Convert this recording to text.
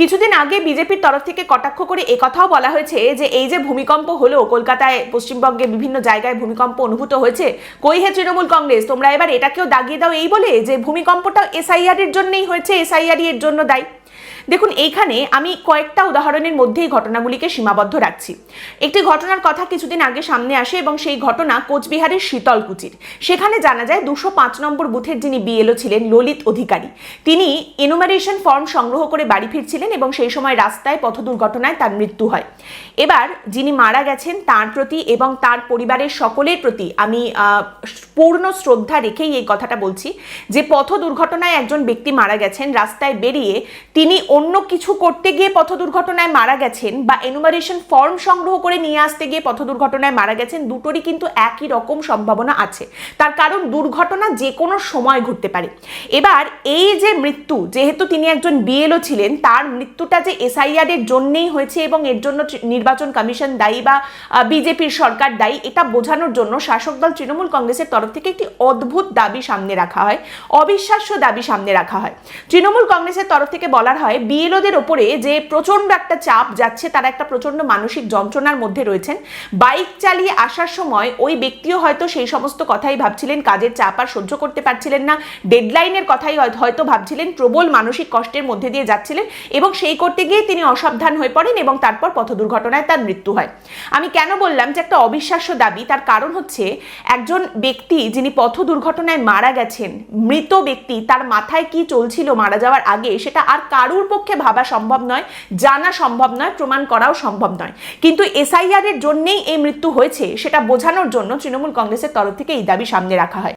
কিছুদিন আগে বিজেপির তরফ থেকে কটাক্ষ করে কথাও বলা হয়েছে যে এই যে ভূমিকম্প হলো, কলকাতায়, পশ্চিমবঙ্গে বিভিন্ন জায়গায় ভূমিকম্প অনুভূত হয়েছে। কই হে তৃণমূল কংগ্রেস, তোমরা এবার এটাকেও দাগিয়ে দাও এই বলে যে ভূমিকম্পটা এসআইআর এর জন্যই হয়েছে এসআইআর এর জন্য দায়ী। দেখুন, এইখানে আমি কয়েকটা উদাহরণের মধ্যেই ঘটনাগুলিকে সীমাবদ্ধ রাখছি। একটি ঘটনার কথা কিছুদিন আগে সামনে আসে এবং সেই ঘটনা কোচবিহারের শীতলকুচির। সেখানে জানা যায় দুশো পাঁচ নম্বর বুথের যিনি বিএলও ছিলেন, ললিত অধিকারী। তিনি এনুমারেশন ফর্ম সংগ্রহ করে বাড়ি ফিরছিলেন এবং সেই সময় রাস্তায় পথ দুর্ঘটনায় তার মৃত্যু হয়। এবার যিনি মারা গেছেন, তার প্রতি এবং তার পরিবারের সকলের প্রতি আমি পূর্ণ শ্রদ্ধা রেখেই এই কথাটা বলছি যে পথ দুর্ঘটনায় একজন ব্যক্তি মারা গেছেন, রাস্তায় বেরিয়ে তিনি অন্য কিছু করতে গিয়ে পথ দুর্ঘটনায় মারা গেছেন বা এনুমারেশন ফর্ম সংগ্রহ করে নিয়ে আসতে গিয়ে পথ দুর্ঘটনায় মারা গেছেন দুটোরই কিন্তু একই রকম সম্ভাবনা আছে। তার কারণ দুর্ঘটনা যে কোনো সময় ঘটতে পারে। এবার এই যে মৃত্যু, যেহেতু তিনি একজন বিএলও ছিলেন, তার মৃত্যুটা যে এসআইআর এর জন্যই হয়েছে এবং এর জন্য নির্বাচন কমিশন দায়ী বা বিজেপির সরকার দায়ী, এটা বোঝানোর জন্য শাসক দল তৃণমূল কংগ্রেসের তরফ থেকে একটি অদ্ভুত দাবি সামনে রাখা হয়, অবিশ্বাস্য দাবি সামনে রাখা হয়। তৃণমূল কংগ্রেসের তরফ থেকে বলার হয় বিএলওদের ওপরে যে প্রচণ্ড একটা চাপ যাচ্ছে, তারা একটা প্রচণ্ড মানসিক যন্ত্রণার মধ্যে রয়েছেন। বাইক চালিয়ে আসার সময় ওই ব্যক্তিও হয়তো সেই সমস্ত কথাই ভাবছিলেন, কাজের চাপ আর সহ্য করতে পারছিলেন না, ডেডলাইনের কথাই হয়তো ভাবছিলেন, প্রবল মানসিক কষ্টের মধ্যে দিয়ে যাচ্ছিলেন এবং সেই করতে গিয়ে তিনি অসাবধান হয়ে পড়েন এবং তারপর পথ দুর্ঘটনায় তার মৃত্যু হয়। আমি কেন বললাম যে একটা অবিশ্বাস্য দাবি, তার কারণ হচ্ছে একজন ব্যক্তি যিনি পথ দুর্ঘটনায় মারা গেছেন, মৃত ব্যক্তি, তার মাথায় কি চলছিল মারা যাওয়ার আগে, সেটা আর কারুর পক্ষে ভাবা সম্ভব নয়, জানা সম্ভব নয়, প্রমাণ করাও সম্ভব নয়। কিন্তু এসআইআর এর জন্যেই এই মৃত্যু হয়েছে, সেটা বোঝানোর জন্য তৃণমূল কংগ্রেসের তরফ থেকে এই দাবি সামনে রাখা হয়।